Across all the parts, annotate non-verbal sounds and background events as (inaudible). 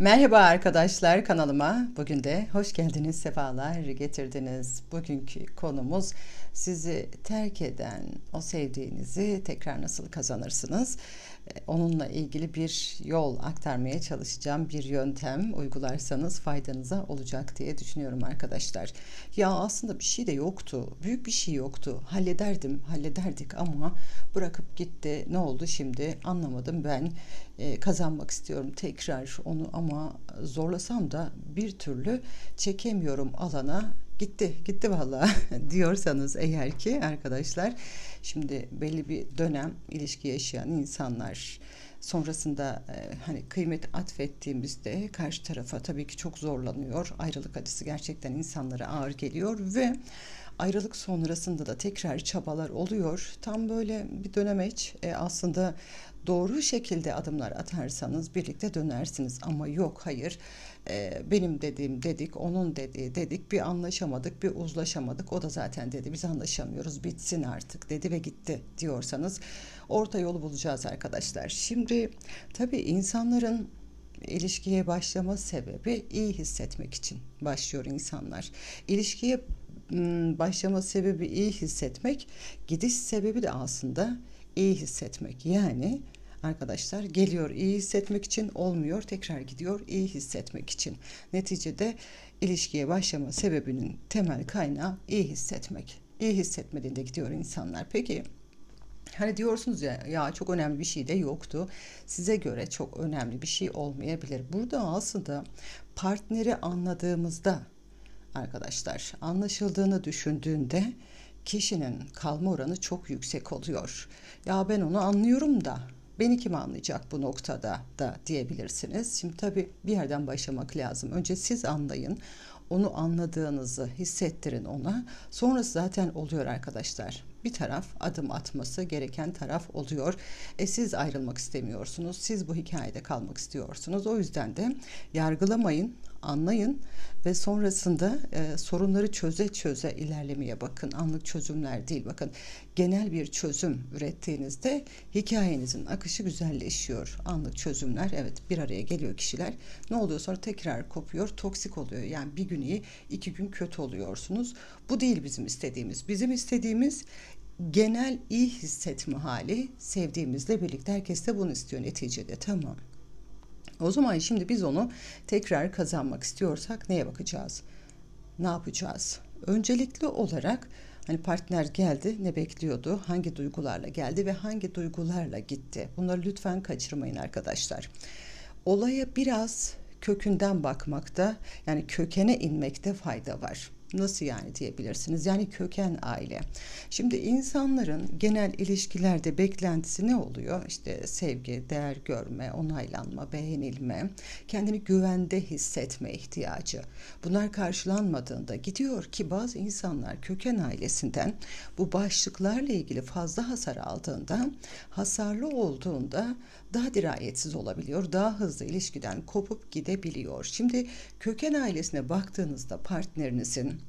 Merhaba arkadaşlar kanalıma. Bugün de hoş geldiniz, sefalar getirdiniz. Bugünkü konumuz sizi terk eden o sevdiğinizi tekrar nasıl kazanırsınız? Onunla ilgili bir yol aktarmaya çalışacağım. Bir yöntem uygularsanız faydanıza olacak diye düşünüyorum arkadaşlar. Ya aslında bir şey de yoktu. Büyük bir şey yoktu. Hallederdim, hallederdik ama bırakıp gitti. Ne oldu şimdi? Anlamadım ben. Ee, kazanmak istiyorum tekrar onu ama zorlasam da bir türlü çekemiyorum alana gitti gitti vallahi (laughs) diyorsanız eğer ki arkadaşlar şimdi belli bir dönem ilişki yaşayan insanlar sonrasında e, hani kıymet atfettiğimizde karşı tarafa tabii ki çok zorlanıyor. Ayrılık acısı gerçekten insanlara ağır geliyor ve ayrılık sonrasında da tekrar çabalar oluyor. Tam böyle bir dönemeç e, aslında doğru şekilde adımlar atarsanız birlikte dönersiniz ama yok hayır e, benim dediğim dedik onun dediği dedik bir anlaşamadık bir uzlaşamadık o da zaten dedi biz anlaşamıyoruz bitsin artık dedi ve gitti diyorsanız orta yolu bulacağız arkadaşlar. Şimdi tabii insanların ilişkiye başlama sebebi iyi hissetmek için başlıyor insanlar. İlişkiye başlama sebebi iyi hissetmek, gidiş sebebi de aslında iyi hissetmek. Yani arkadaşlar geliyor iyi hissetmek için olmuyor tekrar gidiyor iyi hissetmek için. Neticede ilişkiye başlama sebebinin temel kaynağı iyi hissetmek. İyi hissetmediğinde gidiyor insanlar. Peki Hani diyorsunuz ya ya çok önemli bir şey de yoktu. Size göre çok önemli bir şey olmayabilir. Burada aslında partneri anladığımızda arkadaşlar anlaşıldığını düşündüğünde kişinin kalma oranı çok yüksek oluyor. Ya ben onu anlıyorum da beni kim anlayacak bu noktada da diyebilirsiniz. Şimdi tabii bir yerden başlamak lazım. Önce siz anlayın. Onu anladığınızı hissettirin ona. Sonrası zaten oluyor arkadaşlar. Bir taraf adım atması gereken taraf oluyor. E siz ayrılmak istemiyorsunuz. Siz bu hikayede kalmak istiyorsunuz. O yüzden de yargılamayın, anlayın ve sonrasında e, sorunları çöze çöze ilerlemeye bakın. Anlık çözümler değil bakın. Genel bir çözüm ürettiğinizde hikayenizin akışı güzelleşiyor. Anlık çözümler evet bir araya geliyor kişiler. Ne oluyor sonra tekrar kopuyor, toksik oluyor. Yani bir gün iyi, iki gün kötü oluyorsunuz. Bu değil bizim istediğimiz. Bizim istediğimiz genel iyi hissetme hali sevdiğimizle birlikte herkes de bunu istiyor neticede tamam. O zaman şimdi biz onu tekrar kazanmak istiyorsak neye bakacağız? Ne yapacağız? Öncelikli olarak hani partner geldi ne bekliyordu? Hangi duygularla geldi ve hangi duygularla gitti? Bunları lütfen kaçırmayın arkadaşlar. Olaya biraz kökünden bakmakta yani kökene inmekte fayda var. Nasıl yani diyebilirsiniz. Yani köken aile. Şimdi insanların genel ilişkilerde beklentisi ne oluyor? İşte sevgi, değer görme, onaylanma, beğenilme, kendini güvende hissetme ihtiyacı. Bunlar karşılanmadığında gidiyor ki bazı insanlar köken ailesinden bu başlıklarla ilgili fazla hasar aldığında, hasarlı olduğunda daha dirayetsiz olabiliyor, daha hızlı ilişkiden kopup gidebiliyor. Şimdi köken ailesine baktığınızda partnerinizin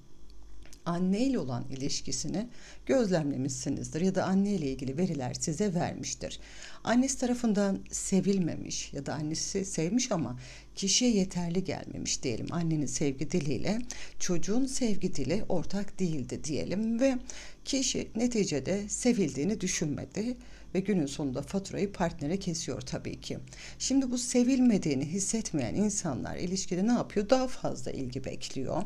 anne ile olan ilişkisini gözlemlemişsinizdir ya da anne ile ilgili veriler size vermiştir. Annesi tarafından sevilmemiş ya da annesi sevmiş ama kişiye yeterli gelmemiş diyelim. Annenin sevgi diliyle çocuğun sevgi dili ortak değildi diyelim ve kişi neticede sevildiğini düşünmedi ve günün sonunda faturayı partnere kesiyor tabii ki. Şimdi bu sevilmediğini hissetmeyen insanlar ilişkide ne yapıyor? Daha fazla ilgi bekliyor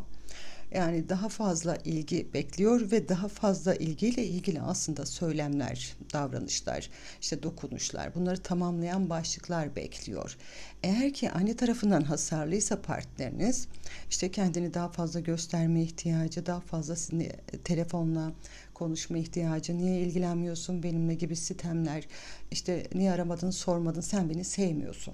yani daha fazla ilgi bekliyor ve daha fazla ilgiyle ilgili aslında söylemler, davranışlar, işte dokunuşlar bunları tamamlayan başlıklar bekliyor. Eğer ki anne tarafından hasarlıysa partneriniz işte kendini daha fazla gösterme ihtiyacı, daha fazla telefonla konuşma ihtiyacı, niye ilgilenmiyorsun benimle? gibi sitemler, işte niye aramadın? sormadın sen beni sevmiyorsun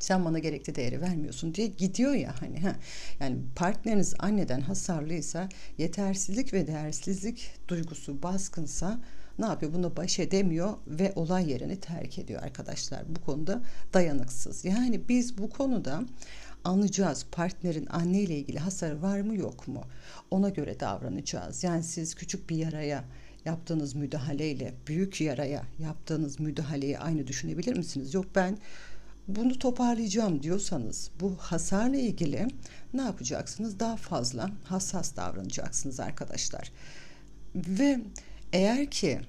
sen bana gerekli değeri vermiyorsun diye gidiyor ya hani ha. Yani partneriniz anneden hasarlıysa yetersizlik ve değersizlik duygusu baskınsa ne yapıyor? Bunu baş edemiyor ve olay yerini terk ediyor arkadaşlar. Bu konuda dayanıksız. Yani biz bu konuda anlayacağız partnerin anne ile ilgili hasarı var mı yok mu? Ona göre davranacağız. Yani siz küçük bir yaraya yaptığınız müdahaleyle büyük yaraya yaptığınız müdahaleyi aynı düşünebilir misiniz? Yok ben bunu toparlayacağım diyorsanız bu hasarla ilgili ne yapacaksınız? Daha fazla hassas davranacaksınız arkadaşlar. Ve eğer ki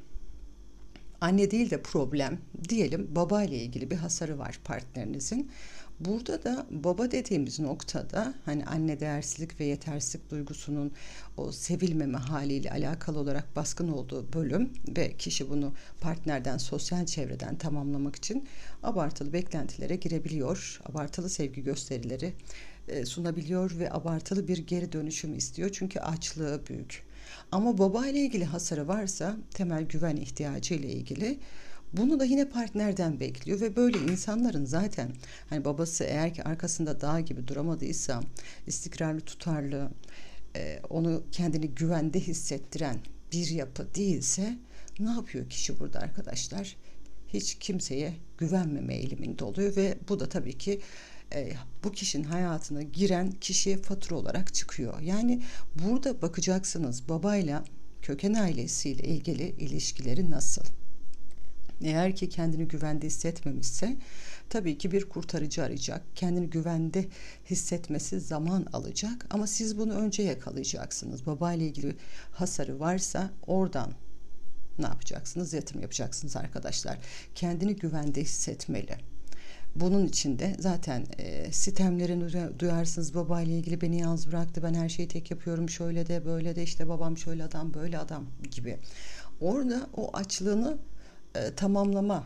anne değil de problem diyelim baba ile ilgili bir hasarı var partnerinizin. Burada da baba dediğimiz noktada hani anne değersizlik ve yetersizlik duygusunun o sevilmeme haliyle alakalı olarak baskın olduğu bölüm ve kişi bunu partnerden, sosyal çevreden tamamlamak için abartılı beklentilere girebiliyor. Abartılı sevgi gösterileri e, sunabiliyor ve abartılı bir geri dönüşüm istiyor. Çünkü açlığı büyük. Ama baba ile ilgili hasarı varsa temel güven ihtiyacı ile ilgili bunu da yine partnerden bekliyor ve böyle insanların zaten hani babası eğer ki arkasında dağ gibi duramadıysa istikrarlı tutarlı e, onu kendini güvende hissettiren bir yapı değilse ne yapıyor kişi burada arkadaşlar? Hiç kimseye güvenmeme eğiliminde oluyor ve bu da tabii ki e, bu kişinin hayatına giren kişiye fatura olarak çıkıyor. Yani burada bakacaksınız babayla köken ailesiyle ilgili ilişkileri nasıl? Eğer ki kendini güvende hissetmemişse tabii ki bir kurtarıcı arayacak. Kendini güvende hissetmesi zaman alacak ama siz bunu önce yakalayacaksınız. Babayla ilgili hasarı varsa oradan ne yapacaksınız? Yatırım yapacaksınız arkadaşlar. Kendini güvende hissetmeli. Bunun için de zaten e, sistemlerini duyarsınız babayla ilgili beni yalnız bıraktı ben her şeyi tek yapıyorum şöyle de böyle de işte babam şöyle adam böyle adam gibi. Orada o açlığını e, tamamlama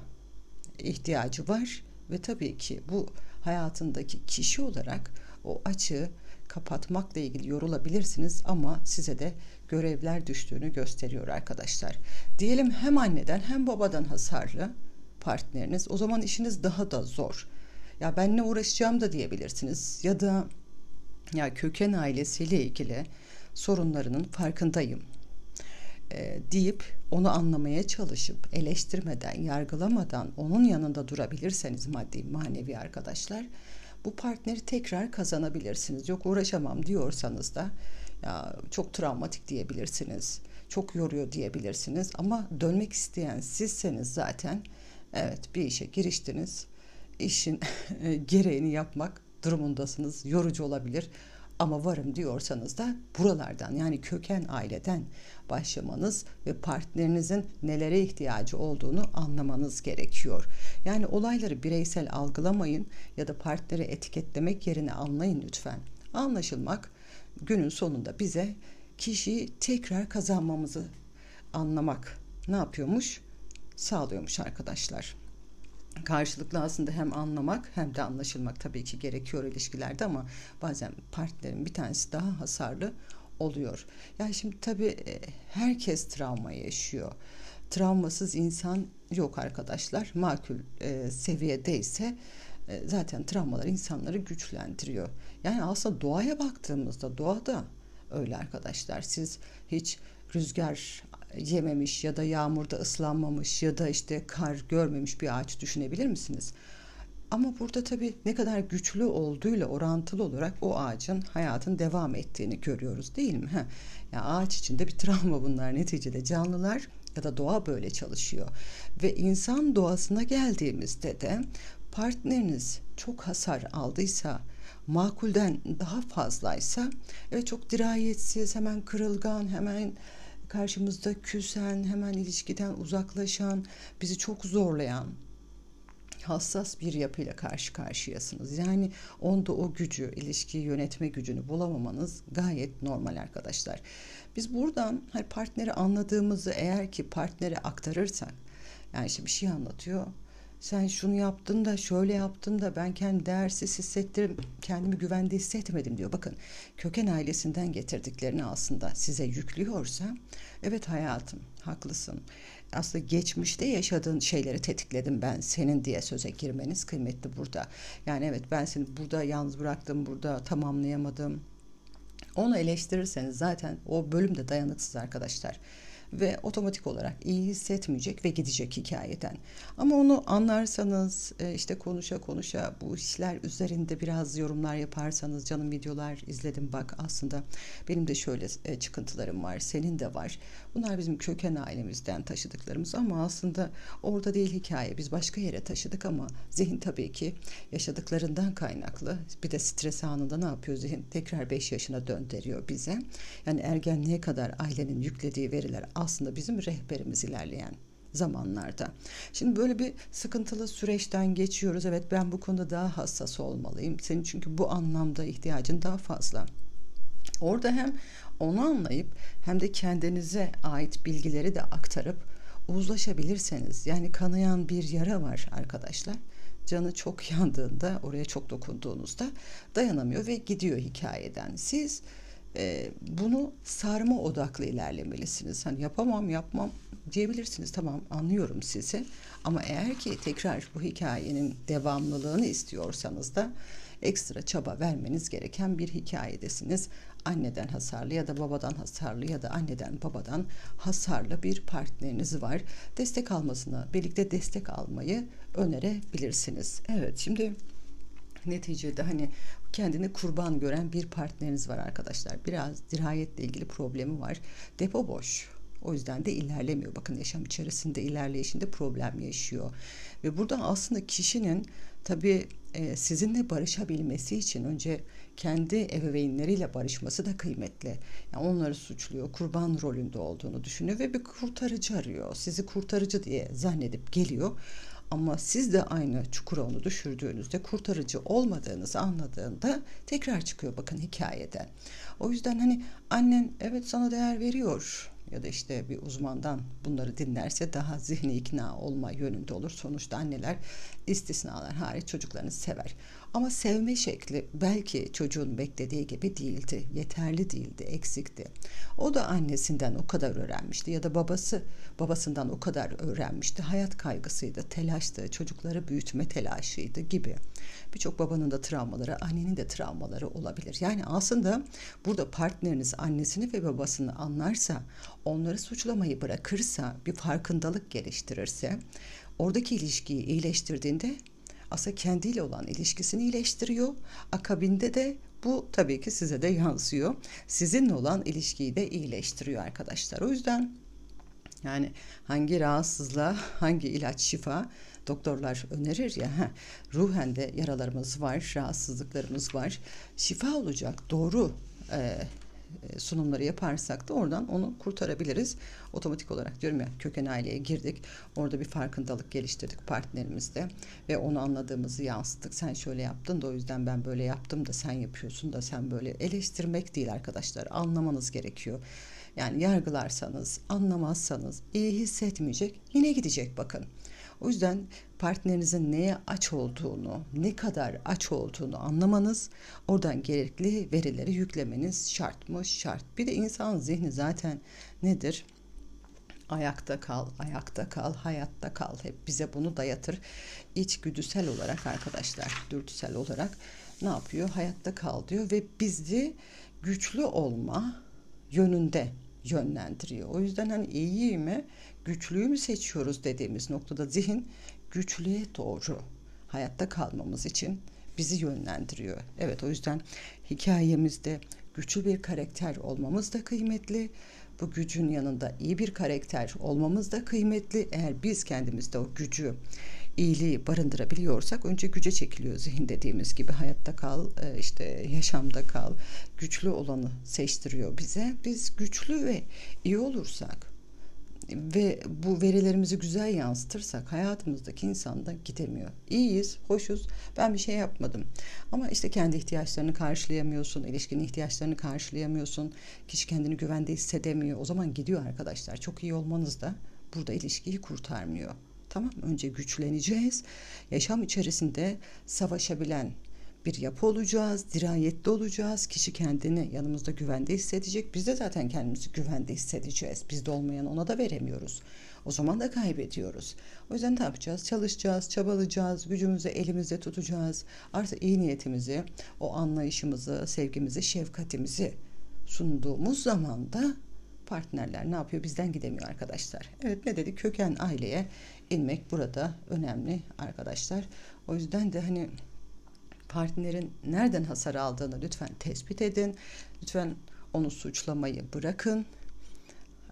ihtiyacı var ve tabii ki bu hayatındaki kişi olarak o açığı kapatmakla ilgili yorulabilirsiniz ama size de görevler düştüğünü gösteriyor arkadaşlar. Diyelim hem anneden hem babadan hasarlı partneriniz o zaman işiniz daha da zor. Ya ben ne uğraşacağım da diyebilirsiniz ya da ya köken ailesiyle ilgili sorunlarının farkındayım e, deyip onu anlamaya çalışıp eleştirmeden, yargılamadan onun yanında durabilirseniz maddi manevi arkadaşlar bu partneri tekrar kazanabilirsiniz. Yok uğraşamam diyorsanız da ya çok travmatik diyebilirsiniz. Çok yoruyor diyebilirsiniz ama dönmek isteyen sizseniz zaten evet bir işe giriştiniz. İşin (laughs) gereğini yapmak durumundasınız. Yorucu olabilir ama varım diyorsanız da buralardan yani köken aileden başlamanız ve partnerinizin nelere ihtiyacı olduğunu anlamanız gerekiyor. Yani olayları bireysel algılamayın ya da partneri etiketlemek yerine anlayın lütfen. Anlaşılmak günün sonunda bize kişiyi tekrar kazanmamızı anlamak ne yapıyormuş? Sağlıyormuş arkadaşlar karşılıklı aslında hem anlamak hem de anlaşılmak tabii ki gerekiyor ilişkilerde ama bazen partnerin bir tanesi daha hasarlı oluyor. Yani şimdi tabii e, herkes travma yaşıyor. Travmasız insan yok arkadaşlar. Makul e, seviyedeyse e, zaten travmalar insanları güçlendiriyor. Yani aslında doğaya baktığımızda doğada öyle arkadaşlar. Siz hiç rüzgar yememiş ya da yağmurda ıslanmamış ya da işte kar görmemiş bir ağaç düşünebilir misiniz? Ama burada tabii ne kadar güçlü olduğuyla orantılı olarak o ağacın hayatın devam ettiğini görüyoruz değil mi? Ya yani ağaç içinde bir travma bunlar neticede canlılar ya da doğa böyle çalışıyor. Ve insan doğasına geldiğimizde de partneriniz çok hasar aldıysa, makulden daha fazlaysa, evet çok dirayetsiz, hemen kırılgan, hemen karşımızda küsen, hemen ilişkiden uzaklaşan, bizi çok zorlayan hassas bir yapıyla karşı karşıyasınız. Yani onda o gücü, ilişkiyi yönetme gücünü bulamamanız gayet normal arkadaşlar. Biz buradan hani partneri anladığımızı eğer ki partnere aktarırsak, yani işte bir şey anlatıyor, sen şunu yaptın da şöyle yaptın da ben kendi değersiz hissettim, kendimi güvende hissetmedim diyor. Bakın köken ailesinden getirdiklerini aslında size yüklüyorsa evet hayatım haklısın. Aslında geçmişte yaşadığın şeyleri tetikledim ben senin diye söze girmeniz kıymetli burada. Yani evet ben seni burada yalnız bıraktım, burada tamamlayamadım. Onu eleştirirseniz zaten o bölüm de dayanıksız arkadaşlar. ve otomatik olarak iyi hissetmeyecek ve gidecek hikayeden. Ama onu anlarsanız e, işte konuşa konuşa bu işler üzerinde biraz yorumlar yaparsanız canım videolar izledim bak aslında benim de şöyle e, çıkıntılarım var senin de var. Bunlar bizim köken ailemizden taşıdıklarımız ama aslında orada değil hikaye. Biz başka yere taşıdık ama zihin tabii ki yaşadıklarından kaynaklı. Bir de stres anında ne yapıyor zihin? Tekrar 5 yaşına döndürüyor bize. Yani ergenliğe kadar ailenin yüklediği veriler aslında bizim rehberimiz ilerleyen zamanlarda. Şimdi böyle bir sıkıntılı süreçten geçiyoruz. Evet ben bu konuda daha hassas olmalıyım. Senin çünkü bu anlamda ihtiyacın daha fazla. Orada hem onu anlayıp hem de kendinize ait bilgileri de aktarıp uzlaşabilirseniz yani kanayan bir yara var arkadaşlar. Canı çok (laughs) yandığında oraya çok dokunduğunuzda dayanamıyor ve gidiyor hikayeden. Siz e, bunu sarma odaklı ilerlemelisiniz. Hani yapamam yapmam diyebilirsiniz. Tamam anlıyorum sizi. Ama eğer ki tekrar bu hikayenin devamlılığını istiyorsanız da ekstra çaba vermeniz gereken bir hikayedesiniz. Anneden hasarlı ya da babadan hasarlı ya da anneden babadan hasarlı bir partneriniz var. Destek almasını, birlikte destek almayı önerebilirsiniz. Evet şimdi neticede hani kendini kurban gören bir partneriniz var arkadaşlar. Biraz dirayetle ilgili problemi var. Depo boş. O yüzden de ilerlemiyor. Bakın yaşam içerisinde ilerleyişinde problem yaşıyor. Ve burada aslında kişinin tabii e, sizinle barışabilmesi için önce kendi ebeveynleriyle barışması da kıymetli. Yani onları suçluyor, kurban rolünde olduğunu düşünüyor ve bir kurtarıcı arıyor. Sizi kurtarıcı diye zannedip geliyor. Ama siz de aynı çukura onu düşürdüğünüzde kurtarıcı olmadığınızı anladığında tekrar çıkıyor bakın hikayeden. O yüzden hani annen evet sana değer veriyor ya da işte bir uzmandan bunları dinlerse daha zihni ikna olma yönünde olur. Sonuçta anneler istisnalar hariç çocuklarını sever. Ama sevme şekli belki çocuğun beklediği gibi değildi. Yeterli değildi, eksikti. O da annesinden o kadar öğrenmişti ya da babası babasından o kadar öğrenmişti. Hayat kaygısıydı, telaştı, çocukları büyütme telaşıydı gibi. Birçok babanın da travmaları, annenin de travmaları olabilir. Yani aslında burada partneriniz annesini ve babasını anlarsa, onları suçlamayı bırakırsa, bir farkındalık geliştirirse, oradaki ilişkiyi iyileştirdiğinde aslında kendiyle olan ilişkisini iyileştiriyor. Akabinde de bu tabii ki size de yansıyor. Sizinle olan ilişkiyi de iyileştiriyor arkadaşlar. O yüzden yani hangi rahatsızlığa hangi ilaç şifa doktorlar önerir ya ruhen de yaralarımız var, rahatsızlıklarımız var. Şifa olacak doğru e, sunumları yaparsak da oradan onu kurtarabiliriz. Otomatik olarak diyorum ya köken aileye girdik. Orada bir farkındalık geliştirdik partnerimizde ve onu anladığımızı yansıttık. Sen şöyle yaptın da o yüzden ben böyle yaptım da sen yapıyorsun da sen böyle eleştirmek değil arkadaşlar. Anlamanız gerekiyor. Yani yargılarsanız, anlamazsanız iyi hissetmeyecek, yine gidecek bakın. O yüzden partnerinizin neye aç olduğunu, ne kadar aç olduğunu anlamanız, oradan gerekli verileri yüklemeniz şart mı? Şart. Bir de insan zihni zaten nedir? Ayakta kal, ayakta kal, hayatta kal. Hep bize bunu dayatır. İçgüdüsel olarak arkadaşlar, dürtüsel olarak ne yapıyor? Hayatta kal diyor ve bizi güçlü olma yönünde yönlendiriyor. O yüzden hani iyiyi mi, güçlüyü mü seçiyoruz dediğimiz noktada zihin güçlüye doğru hayatta kalmamız için bizi yönlendiriyor. Evet o yüzden hikayemizde güçlü bir karakter olmamız da kıymetli. Bu gücün yanında iyi bir karakter olmamız da kıymetli. Eğer biz kendimizde o gücü, iyiliği barındırabiliyorsak önce güce çekiliyor zihin dediğimiz gibi hayatta kal, e, işte yaşamda kal. Güçlü olanı seçtiriyor bize. Biz güçlü ve iyi olursak ve bu verilerimizi güzel yansıtırsak hayatımızdaki insan da gidemiyor. İyiyiz, hoşuz. Ben bir şey yapmadım. Ama işte kendi ihtiyaçlarını karşılayamıyorsun, ilişkinin ihtiyaçlarını karşılayamıyorsun. Kişi kendini güvende hissedemiyor. O zaman gidiyor arkadaşlar. Çok iyi olmanız da burada ilişkiyi kurtarmıyor. Tamam önce güçleneceğiz. Yaşam içerisinde savaşabilen bir yapı olacağız, dirayetli olacağız. Kişi kendini yanımızda güvende hissedecek. Biz de zaten kendimizi güvende hissedeceğiz. Bizde olmayan ona da veremiyoruz. O zaman da kaybediyoruz. O yüzden ne yapacağız? Çalışacağız, çabalayacağız, gücümüzü elimizde tutacağız. Artık iyi niyetimizi, o anlayışımızı, sevgimizi, şefkatimizi sunduğumuz zaman da partnerler ne yapıyor? Bizden gidemiyor arkadaşlar. Evet ne dedik? Köken aileye inmek burada önemli arkadaşlar. O yüzden de hani partnerin nereden hasar aldığını lütfen tespit edin. Lütfen onu suçlamayı bırakın.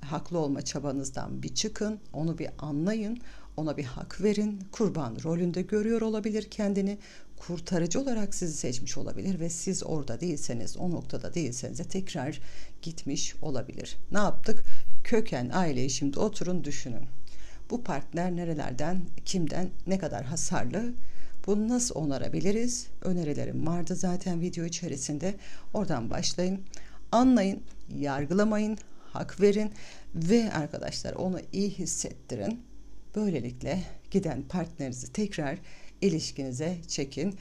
Haklı olma çabanızdan bir çıkın. Onu bir anlayın. Ona bir hak verin. Kurban rolünde görüyor olabilir kendini. Kurtarıcı olarak sizi seçmiş olabilir ve siz orada değilseniz, o noktada değilseniz de tekrar gitmiş olabilir. Ne yaptık? Köken aileyi şimdi oturun düşünün. Bu partner nerelerden, kimden, ne kadar hasarlı, bunu nasıl onarabiliriz? Önerilerim vardı zaten video içerisinde. Oradan başlayın. Anlayın, yargılamayın, hak verin ve arkadaşlar onu iyi hissettirin. Böylelikle giden partnerinizi tekrar ilişkinize çekin.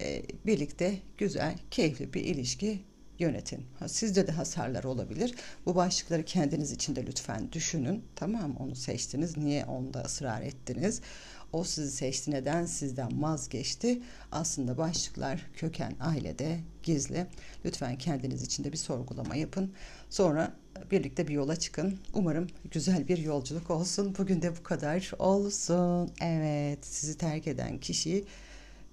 Ee, birlikte güzel, keyifli bir ilişki yönetin. Ha, sizde de hasarlar olabilir. Bu başlıkları kendiniz için de lütfen düşünün. Tamam? Onu seçtiniz. Niye onda ısrar ettiniz? O sizi seçti. Neden sizden vazgeçti? Aslında başlıklar köken ailede gizli. Lütfen kendiniz için de bir sorgulama yapın. Sonra birlikte bir yola çıkın. Umarım güzel bir yolculuk olsun. Bugün de bu kadar olsun. Evet, sizi terk eden kişiyi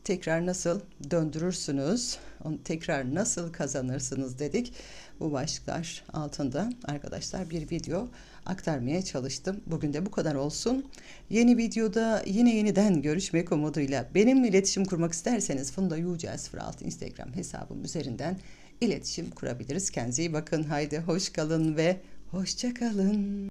tekrar nasıl döndürürsünüz, onu tekrar nasıl kazanırsınız dedik. Bu başlıklar altında arkadaşlar bir video aktarmaya çalıştım. Bugün de bu kadar olsun. Yeni videoda yine yeniden görüşmek umuduyla benimle iletişim kurmak isterseniz Funda Yücel 06 Instagram hesabım üzerinden iletişim kurabiliriz. Kendinize iyi bakın. Haydi hoş kalın ve hoşça kalın.